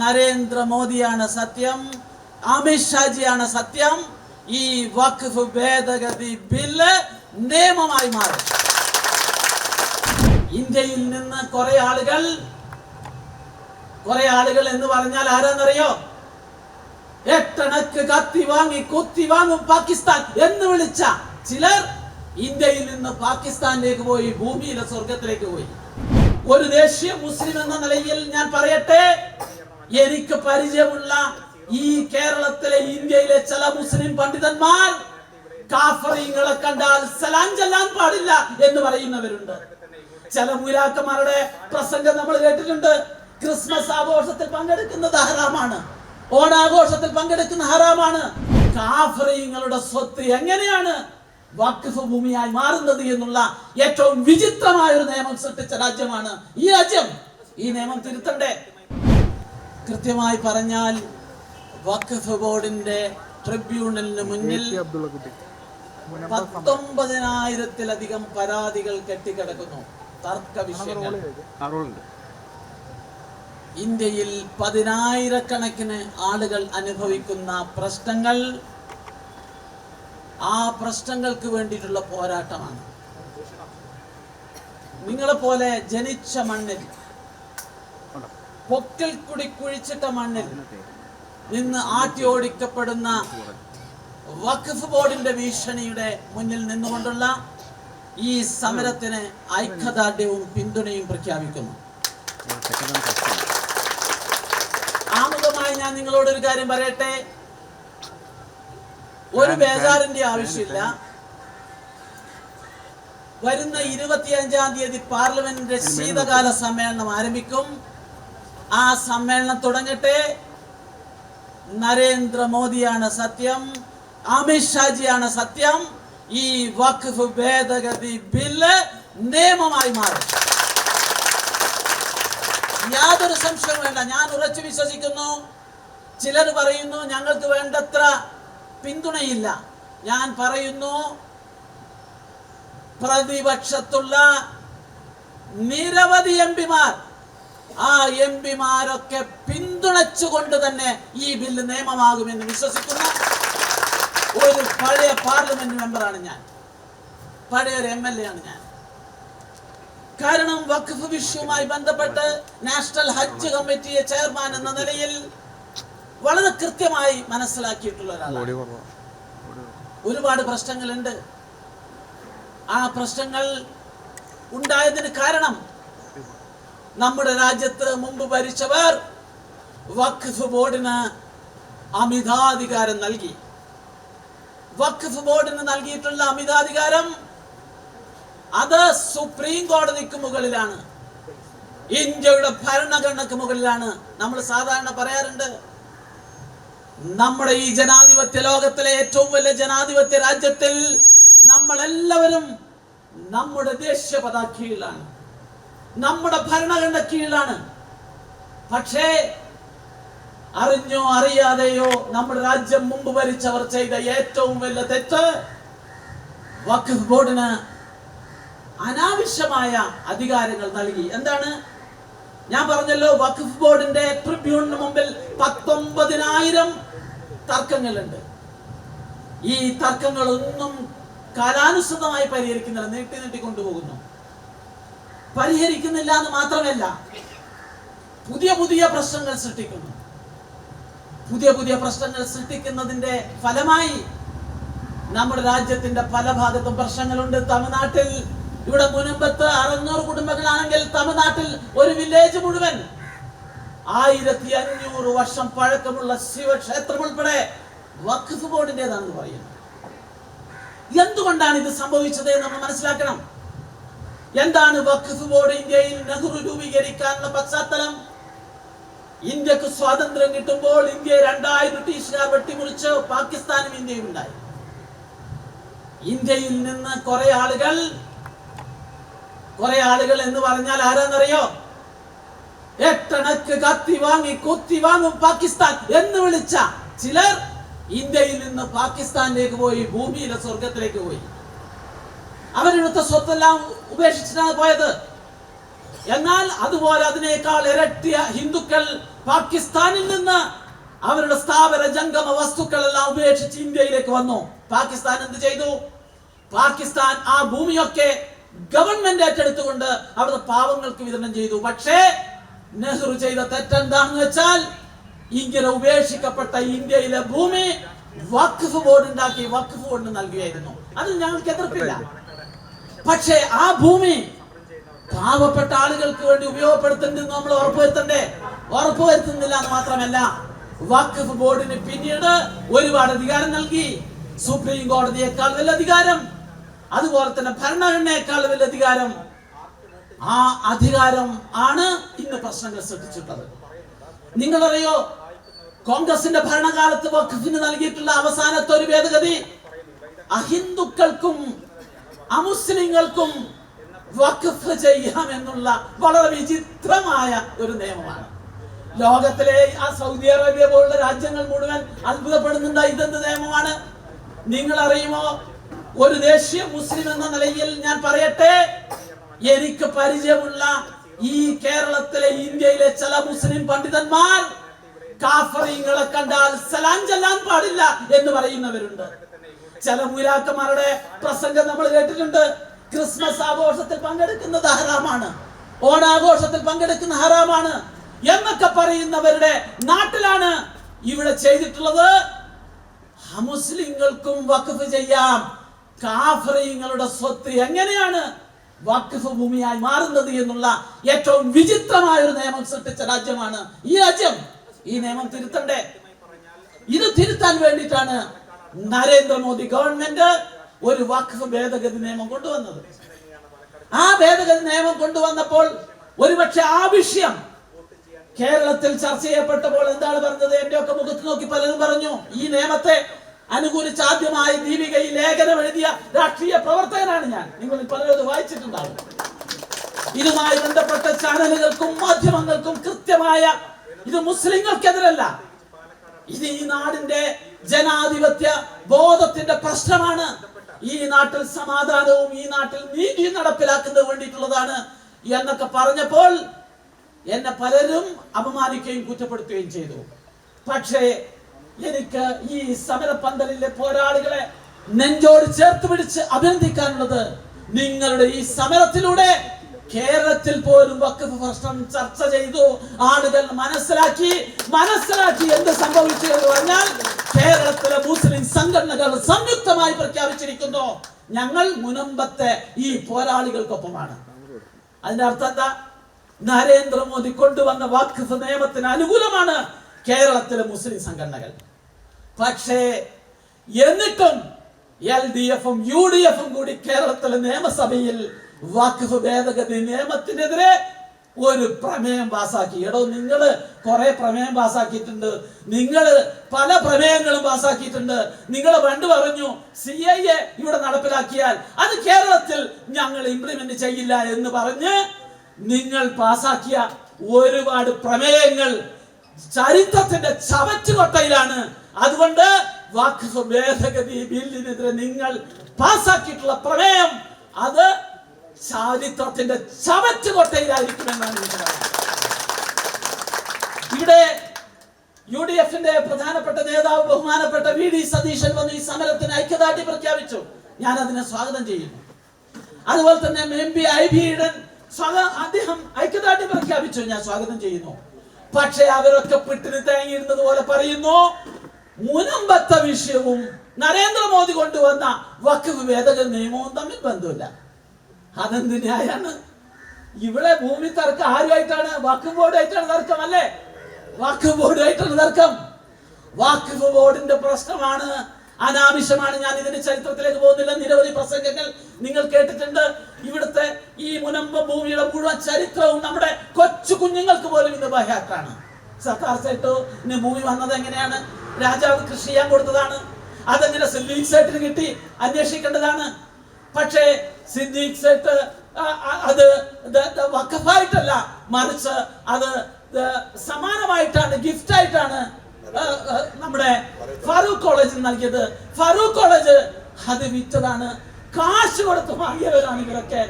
നരേന്ദ്രമോദിയാണ് സത്യം അമിത്ഷാജിയാണ് സത്യം. ഈ വഖഫ് ഭേദഗതി ബില്ല് നിയമമായി മാറും. ഇന്ത്യയിൽ നിന്ന് കുറെ ആളുകൾ കുറെ ആളുകൾ എന്ന് പറഞ്ഞാൽ ആരാന്നറിയോ? എട്ടണക്ക് കത്തി വാങ്ങി കുത്തി വാങ്ങും പാകിസ്ഥാൻ എന്ന് വിളിച്ച ചിലർ ഇന്ത്യയിൽ നിന്ന് പാകിസ്ഥാനിലേക്ക് പോയി ഭൂമിയിലെ സ്വർഗത്തിലേക്ക് പോയി. ഒരു ദേശീയ മുസ്ലിം എന്ന നിലയിൽ ഞാൻ പറയട്ടെ എനിക്ക് പരിചയമുള്ള ഈ കേരളത്തിലെ ഇന്ത്യയിലെ ചില മുസ്ലിം പണ്ഡിതന്മാർ കാഫറിങ്ങളെ കണ്ടാൽ സലാം ചെല്ലാൻ പാടില്ല എന്ന് പറയുന്നവരുണ്ട്. ചില മൂലാക്കന്മാരുടെ പ്രസംഗം നമ്മൾ കേട്ടിട്ടുണ്ട്. ക്രിസ്മസ് ആഘോഷത്തിൽ പങ്കെടുക്കുന്നത് ഹറാമാണ്. ഓണാഘോഷത്തിൽ പങ്കെടുക്കുന്ന ഹറാമാണ്. കാഫറിങ്ങളുടെ സ്വത്ത് എങ്ങനെയാണ് വഖഫ് ഭൂമിയായി മാറുന്നത് എന്നുള്ള ഏറ്റവും വിചിത്രമായ ഒരു നിയമം സൃഷ്ടിച്ച രാജ്യമാണ് ഈ രാജ്യം. ഈ നിയമം തിരുത്തണ്ടേ? കൃത്യമായി പറഞ്ഞാൽ വഖഫ് ബോർഡിന്റെ ട്രിബ്യൂണലിന് മുന്നിൽ പത്തൊമ്പതിനായിരത്തിലധികം പരാതികൾ കെട്ടിക്കിടക്കുന്നു. തർക്ക വിഷയങ്ങൾ. ഇന്ത്യയിൽ പതിനായിരക്കണക്കിന് ആളുകൾ അനുഭവിക്കുന്ന പ്രശ്നങ്ങൾ ആ പ്രശ്നങ്ങൾക്ക് വേണ്ടിയിട്ടുള്ള പോരാട്ടമാണ്. നിങ്ങളെപ്പോലെ ജനിച്ച മണ്ണിൽ പൊക്കിൽ കുടി കുഴിച്ചിട്ട മണ്ണിൽ നിന്ന് ആട്ടി ഓടിക്കപ്പെടുന്ന വഖഫ് ബോർഡിന്റെ ഭീഷണിയുടെ മുന്നിൽ നിന്നുകൊണ്ടുള്ള ഈ സമരത്തിന് ഐക്യദാർഢ്യവും പിന്തുണയും പ്രഖ്യാപിക്കുന്നു. ആമുഖമായി ഞാൻ നിങ്ങളോട് ഒരു കാര്യം പറയട്ടെ? ഒരു ബേജാറിന്റെ ആവശ്യമില്ല. വരുന്ന ഇരുപത്തിയഞ്ചാം തീയതി പാർലമെന്റിന്റെ ശീതകാല സമ്മേളനം ആരംഭിക്കും. ആ സമ്മേളനം തുടങ്ങട്ടെ. നരേന്ദ്രമോദിയാണ് സത്യം അമിത്ഷാജിയാണ് സത്യം. ഈ വഖഫ് ഭേദഗതി ബില്ല് നിയമമായി മാറും. യാതൊരു സംശയവും വേണ്ട. ഞാൻ ഉറച്ചു വിശ്വസിക്കുന്നു. ചിലർ പറയുന്നു ഞങ്ങൾക്ക് വേണ്ടത്ര പിന്തുണയില്ല. ഞാൻ പറയുന്നു പ്രതിപക്ഷത്തുള്ള നിരവധി എം പിമാർ ആ എം പിമാരൊക്കെ പിന്തുണച്ചുകൊണ്ട് തന്നെ ഈ ബില്ല് നിയമമാകുമെന്ന് വിശ്വസിക്കുന്ന ഒരു പഴയ പാർലമെന്റ് മെമ്പറാണ് ഞാൻ. പഴയ ഒരു എം എൽ എ ആണ് ഞാൻ. കാരണം വഖഫ് വിഷയവുമായി ബന്ധപ്പെട്ട് നാഷണൽ ഹജ്ജ് കമ്മിറ്റിയെ ചെയർമാൻ എന്ന നിലയിൽ വളരെ കൃത്യമായി മനസ്സിലാക്കിയിട്ടുള്ള ഒരാളാണ്. ഒരുപാട് പ്രശ്നങ്ങളുണ്ട്. ആ പ്രശ്നങ്ങൾ ഉണ്ടായതിന് കാരണം നമ്മുടെ രാജ്യത്ത് മുമ്പ് ഭരിച്ചവർ വഖഫ് ബോർഡിന് അമിതാധികാരം നൽകി. വഖഫ് ബോർഡിന് നൽകിയിട്ടുള്ള അമിതാധികാരം അത് സുപ്രീം കോടതിക്ക് മുകളിലാണ്. ഇന്ത്യയുടെ ഭരണഘടനക്ക് മുകളിലാണ്. നമ്മൾ സാധാരണ പറയാറുണ്ട് നമ്മുടെ ഈ ജനാധിപത്യ ലോകത്തിലെ ഏറ്റവും വലിയ ജനാധിപത്യ രാജ്യത്തിൽ നമ്മളെല്ലാവരും നമ്മുടെ ദേശീയ പതാക കീഴിലാണ് നമ്മുടെ ഭരണഘടന കീഴിലാണ്. പക്ഷേ അറിഞ്ഞോ അറിയാതെയോ നമ്മുടെ രാജ്യം മുമ്പ് ഭരിച്ചവർ ചെയ്ത ഏറ്റവും വലിയ തെറ്റ് വഖഫ് ബോർഡിന് അനാവശ്യമായ അധികാരങ്ങൾ നൽകി. എന്താണ്? ഞാൻ പറഞ്ഞല്ലോ വഖഫ് ബോർഡിന്റെ ട്രിബ്യൂണിന് മുമ്പിൽ പത്തൊമ്പതിനായിരം തർക്കങ്ങളുണ്ട്. ഈ തർക്കങ്ങളൊന്നും കാലാനുസൃതമായി പരിഹരിക്കുന്നില്ല നീട്ടി നീട്ടി കൊണ്ടുപോകുന്നു. പരിഹരിക്കുന്നില്ല എന്ന് മാത്രമല്ല പുതിയ പുതിയ പ്രശ്നങ്ങൾ സൃഷ്ടിക്കുന്നു. പുതിയ പുതിയ പ്രശ്നങ്ങൾ സൃഷ്ടിക്കുന്നതിന്റെ ഫലമായി നമ്മുടെ രാജ്യത്തിന്റെ പല ഭാഗത്തും പ്രശ്നങ്ങളുണ്ട്. തമിഴ്നാട്ടിൽ ഇവിടെ മുനമ്പത്ത് അറുന്നൂറ് കുടുംബങ്ങളാണെങ്കിൽ തമിഴ്നാട്ടിൽ ഒരു വില്ലേജ് മുഴുവൻ ആയിരത്തി അഞ്ഞൂറ് വർഷം പഴക്കമുള്ള ശിവക്ഷേത്രം ഉൾപ്പെടെ വഖഫ് ബോർഡിന്റെതാണെന്ന് പറയുന്നു. എന്തുകൊണ്ടാണ് ഇത് സംഭവിച്ചത് നമ്മൾ മനസ്സിലാക്കണം. എന്താണ് വഖഫ് ബോർഡ് ഇന്ത്യയിൽ നെഹ്റു രൂപീകരിക്കാനുള്ള പശ്ചാത്തലം? ഇന്ത്യയ്ക്ക് സ്വാതന്ത്ര്യം കിട്ടുമ്പോൾ ഇന്ത്യ രണ്ടായി ബ്രിട്ടീഷുകാർ വെട്ടിമുറിച്ച് പാകിസ്ഥാനും ഇന്ത്യയും ഉണ്ടായി. ഇന്ത്യയിൽ നിന്ന് കുറെ ആളുകൾ കുറെ ആളുകൾ എന്ന് പറഞ്ഞാൽ ആരാന്നറിയോ? എട്ടണക്ക് കത്തി വാങ്ങി കുത്തി വാങ്ങും പാകിസ്ഥാൻ എന്ന് വിളിച്ച ചിലർ ഇന്ത്യയിൽ നിന്ന് പാകിസ്ഥാനിലേക്ക് പോയി ഭൂമിയിലെ സ്വർഗത്തിലേക്ക് പോയി. അവരെടുത്ത സ്വത്തെല്ലാം ഉപേക്ഷിച്ചിട്ടാണ് പോയത്. എന്നാൽ അതുപോലെ അതിനേക്കാൾ ഇരട്ടിയ ഹിന്ദുക്കൾ പാകിസ്ഥാനിൽ നിന്ന് അവരുടെ സ്ഥാപന ജംഗമ വസ്തുക്കളെല്ലാം ഉപേക്ഷിച്ച് ഇന്ത്യയിലേക്ക് വന്നു. പാകിസ്ഥാൻ എന്ത് ചെയ്തു? പാകിസ്ഥാൻ ആ ഭൂമിയൊക്കെ ഗവൺമെന്റ് ഏറ്റെടുത്തുകൊണ്ട് അവിടുത്തെ പാവങ്ങൾക്ക് വിതരണം ചെയ്തു. പക്ഷേ നെഹ്റു ചെയ്ത തെറ്റെന്താണെന്ന് വെച്ചാൽ ഇങ്ങനെ ഉപേക്ഷിക്കപ്പെട്ട ഇന്ത്യയിലെ ഭൂമി വഖഫ് ബോർഡ് ഉണ്ടാക്കി വഖഫ് ബോർഡിന് നൽകുകയായിരുന്നു അത് ഞങ്ങൾക്ക് എതിർപ്പില്ല. പക്ഷേ ആ ഭൂമി പാവപ്പെട്ട ആളുകൾക്ക് വേണ്ടി ഉപയോഗപ്പെടുത്തേണ്ടെന്ന് നമ്മൾ ഉറപ്പുവരുത്തണ്ടേ? ഉറപ്പുവരുത്തുന്നില്ല എന്ന് മാത്രമല്ല വഖഫ് ബോർഡിന് പിന്നീട് ഒരുപാട് അധികാരം നൽകി. സുപ്രീം കോടതിയേക്കാൾ വലിയ അധികാരം അതുപോലെ തന്നെ ഭരണഘടനയേക്കാൾ വലിയ അധികാരം. ആ അധികാരം ആണ് ഇന്ന് പ്രശ്നങ്ങൾ സൃഷ്ടിച്ചിട്ടത് നിങ്ങളറിയോ കോൺഗ്രസിന്റെ ഭരണകാലത്ത് വഖഫിന് നൽകിയിട്ടുള്ള അവസാനത്തെ ഒരു ഭേദഗതി അഹിന്ദുക്കൾക്കും അമുസ്ലിങ്ങൾക്കും വഖഫ് ചെയ്യാം എന്നുള്ള വളരെ വിചിത്രമായ ഒരു നിയമമാണ്. ലോകത്തിലെ ആ സൗദി അറേബ്യ പോലുള്ള രാജ്യങ്ങൾ മുഴുവൻ അത്ഭുതപ്പെടുന്നുണ്ട്. ഇതെന്ത് നിയമമാണ്? നിങ്ങൾ അറിയുമോ ഒരു ദേശീയ മുസ്ലിം എന്ന നിലയിൽ ഞാൻ പറയട്ടെ എനിക്ക് പരിചയമുള്ള ഈ കേരളത്തിലെ ഇന്ത്യയിലെ ചില മുസ്ലിം പണ്ഡിതന്മാർ കാഫറിങ്ങളെ കണ്ടാൽ സലാം ചെല്ലാൻ പാടില്ല എന്ന് പറയുന്നവരുണ്ട്. ചില മൂലാക്കന്മാരുടെ പ്രസംഗം നമ്മൾ കേട്ടിട്ടുണ്ട്. ക്രിസ്മസ് ആഘോഷത്തിൽ പങ്കെടുക്കുന്നത് ഹറാമാണ്. ഓണാഘോഷത്തിൽ പങ്കെടുക്കുന്ന ഹറാമാണ് എന്നൊക്കെ പറയുന്നവരുടെ നാട്ടിലാണ് ഇവിടെ ചെയ്തിട്ടുള്ളത്. മുസ്ലിങ്ങൾക്കും വഖഫ് ചെയ്യാം. കാഫറിയങ്ങളുടെ സ്വത്ത് എങ്ങനെയാണ് വഖഫ് ഭൂമിയായി മാറുന്നത് എന്നുള്ള ഏറ്റവും വിചിത്രമായ ഒരു നിയമം സൃഷ്ടിച്ച രാജ്യമാണ് ഈ രാജ്യം. ഈ നിയമം തിരുത്തണ്ടേ? ഇത് തിരുത്താൻ വേണ്ടിയിട്ടാണ് നരേന്ദ്രമോദി ഗവൺമെന്റ് ഒരു വഖഫ് ഭേദഗതി നിയമം കൊണ്ടുവന്നത്. ആ ഭേദഗതി നിയമം കൊണ്ടുവന്നപ്പോൾ ഒരുപക്ഷെ ആ വിഷയം കേരളത്തിൽ ചർച്ച ചെയ്യപ്പെട്ടപ്പോൾ എന്താണ് പറഞ്ഞത്? എന്റെ ഒക്കെ മുഖത്ത് നോക്കി പലരും പറഞ്ഞു ഈ നിയമത്തെ അനുകൂലിച്ച് ആദ്യമായി ദീപികയിൽ ലേഖനം എഴുതിയ രാഷ്ട്രീയ പ്രവർത്തകനാണ് ഞാൻ. നിങ്ങൾ പലരും വായിച്ചിട്ടുണ്ടാവും. ഇതുമായി ബന്ധപ്പെട്ട ചാനലുകൾക്കും മാധ്യമങ്ങൾക്കും കൃത്യമായ ഇത് മുസ്ലിങ്ങൾക്കെതിരല്ല. ഇത് ഈ നാടിന്റെ ജനാധിപത്യ ബോധത്തിന്റെ പ്രശ്നമാണ്. ഈ നാട്ടിൽ സമാധാനവും ഈ നാട്ടിൽ നീതിയും നടപ്പിലാക്കുന്നത് വേണ്ടിയിട്ടുള്ളതാണ് എന്നൊക്കെ പറഞ്ഞപ്പോൾ എന്നെ പലരും അപമാനിക്കുകയും കുറ്റപ്പെടുത്തുകയും ചെയ്തു. പക്ഷേ എനിക്ക് ഈ സമരപന്തലിലെ പോരാളികളെ നെഞ്ചോട് ചേർത്ത് പിടിച്ച് അഭിനന്ദിക്കാനുള്ളത് നിങ്ങളുടെ ഈ സമരത്തിലൂടെ കേരളത്തിൽ പോലും വക്കഫ് പ്രശ്നം ചർച്ച ചെയ്തു. ആളുകൾ മനസ്സിലാക്കി. മനസ്സിലാക്കി എന്ത് സംഭവിച്ചു എന്ന് പറഞ്ഞാൽ കേരളത്തിലെ മുസ്ലിം സംഘടനകൾ സംയുക്തമായി പ്രഖ്യാപിച്ചിരിക്കുന്നു. ഞങ്ങൾ മുനമ്പത്തെ ഈ പോരാളികൾക്കൊപ്പമാണ്. അതിന്റെ അർത്ഥം എന്താ? നരേന്ദ്രമോദി കൊണ്ടുവന്ന വഖഫ് നിയമത്തിന് അനുകൂലമാണ് കേരളത്തിലെ മുസ്ലിം സംഘടനകൾ. പക്ഷേ എന്നിട്ടും എൽ ഡി എഫും യു ഡി എഫും കൂടി കേരളത്തിലെ നിയമസഭയിൽ വഖഫ് ഭേദഗതി നിയമത്തിനെതിരെ ഒരു പ്രമേയം പാസാക്കി. എടോ നിങ്ങൾ കുറെ പ്രമേയം പാസാക്കിയിട്ടുണ്ട്. നിങ്ങൾ പല പ്രമേയങ്ങളും പാസാക്കിയിട്ടുണ്ട്. നിങ്ങൾ പണ്ട് പറഞ്ഞു സി ഐ എ ഇവിടെ നടപ്പിലാക്കിയാൽ അത് കേരളത്തിൽ ഞങ്ങൾ ഇംപ്ലിമെന്റ് ചെയ്യില്ല എന്ന് പറഞ്ഞ് നിങ്ങൾ പാസാക്കിയ ഒരുപാട് പ്രമേയങ്ങൾ ചരിത്രത്തിന്റെ ചവറ്റുകൊട്ടയിലാണ്. അതുകൊണ്ട് വഖഫ് ഭേദഗതി ബില്ലിനെതിരെ നിങ്ങൾ പാസാക്കിയിട്ടുള്ള പ്രമേയം അത് ചരിത്രത്തിന്റെ ചവറ്റുകൊട്ടയിലായിരിക്കുമെന്നാണ് ഇവിടെ യു ഡി എഫിന്റെ പ്രധാനപ്പെട്ട നേതാവ് ബഹുമാനപ്പെട്ട വി ഡി സതീശൻ വന്ന് ഈ സമരത്തിന് ഐക്യദാർഢ്യം പ്രഖ്യാപിച്ചു. ഞാൻ അതിനെ സ്വാഗതം ചെയ്യുന്നു. അതുപോലെ തന്നെ M P I B Eden അദ്ദേഹം ഐക്യദാർഢ്യം പ്രഖ്യാപിച്ചു. ഞാൻ സ്വാഗതം ചെയ്യുന്നു. പക്ഷെ അവരൊക്കെ പിട്ടിന് തേങ്ങിയിരുന്നത് പോലെ പറയുന്നു മുനമ്പത്ത വിഷയവും നരേന്ദ്രമോദി കൊണ്ടുവന്ന വക്കു ഭേദഗതി നിയമവും തമ്മിൽ ബന്ധമില്ല. അതെന്ത് ന്യായാണ്? ഇവിടെ ഭൂമി തർക്കം ആരുമായിട്ടാണ്? വഖഫ് ബോർഡായിട്ടാണ് തർക്കം അല്ലേ? വഖഫ് ബോർഡുമായിട്ടാണ് തർക്കം. വഖഫ് ബോർഡിന്റെ പ്രശ്നമാണ് അനാവശ്യമാണ്. ഞാൻ ഇതിന്റെ ചരിത്രത്തിലേക്ക് പോകുന്നില്ല. നിരവധി പ്രസംഗങ്ങൾ നിങ്ങൾ കേട്ടിട്ടുണ്ട്. ഇവിടുത്തെ ഈ മുനമ്പ ഭൂമിയുടെ മുഴുവൻ ചരിത്രവും നമ്മുടെ കൊച്ചു കുഞ്ഞുങ്ങൾക്ക് പോലും ഇന്ന് ബഹാക്കാണ് സർക്കാർ ഇന്ന് ഭൂമി വന്നത് എങ്ങനെയാണ്? രാജാവ് കൃഷി ചെയ്യാൻ കൊടുത്തതാണ്. അതെങ്ങനെ സിദ്ദീഖ് സൈറ്റിന് കിട്ടി? അന്വേഷിക്കേണ്ടതാണ്. പക്ഷേ സിദ്ദീഖ് ആ, അത് വക്കഫായിട്ടല്ല മറിച്ച് അത് സമാനമായിട്ടാണ് ഗിഫ്റ്റ് ആയിട്ടാണ് നമ്മുടെ ഫറൂഖ് കോളേജിൽ നൽകിയത്. ഫറൂഖ് കോളേജ് അത് വിറ്റതാണ്. കാശ് കൊടുത്ത് വാങ്ങിയവരാണ് ഇവരൊക്കെ.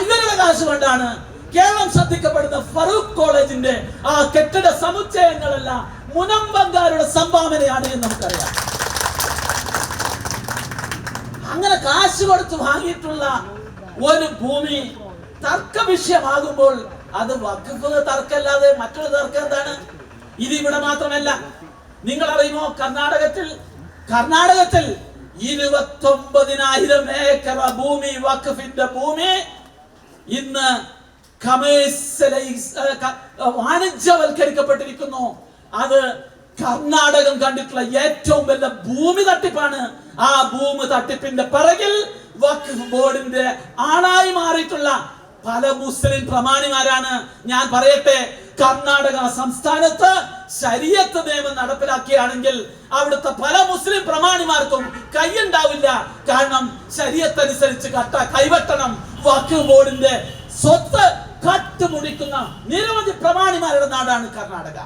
ഇവരുടെ കാശ് കൊണ്ടാണ് കേരളം ശ്രദ്ധിക്കപ്പെടുന്ന ഫറൂഖ് കോളേജിന്റെ ആ കെട്ടിട സമുച്ചയങ്ങളെല്ലാം മുനമ്പങ്കാരുടെ സംഭാവനയാണ് എന്ന് നമുക്കറിയാം. അങ്ങനെ കാശ് കൊടുത്ത് വാങ്ങിയിട്ടുള്ള ഒരു ഭൂമി തർക്ക വിഷയമാകുമ്പോൾ അത് വഖഫ് തർക്കമല്ലാതെ മറ്റൊരു തർക്കം എന്താണ്? ഇത് ഇവിടെ മാത്രമല്ല. നിങ്ങൾ അറിയുമോ കർണാടകത്തിൽ കർണാടകത്തിൽ ഇരുപത്തൊമ്പതിനായിരം ഏക്കർ ഭൂമി വഖഫിന്റെ ഭൂമി ഇന്ന് വാണിജ്യവൽക്കരിക്കപ്പെട്ടിരിക്കുന്നു. അത് കർണാടകം കണ്ടിട്ടുള്ള ഏറ്റവും വലിയ ഭൂമി തട്ടിപ്പാണ് ആ ഭൂമി തട്ടിപ്പിന്റെ പിറകിൽ വഖഫ് ബോർഡിന്റെ ആളായി മാറിയിട്ടുള്ള പല മുസ്ലിം പ്രമാണിമാരാണ്. ഞാൻ പറയട്ടെ കർണാടക സംസ്ഥാനത്ത് ശരീരത്ത് നിയമം നടപ്പിലാക്കിയാണെങ്കിൽ അവിടുത്തെ പല മുസ്ലിം പ്രമാണിമാർക്കും കൈയുണ്ടാവില്ല. കാരണം ശരീരത്തനുസരിച്ച് കട്ട കൈവെട്ടണം. വഖഫ് ബോർഡിന്റെ സ്വത്ത് കട്ടുമുടിക്കുന്ന നിരവധി പ്രമാണിമാരുടെ നാടാണ് കർണാടക.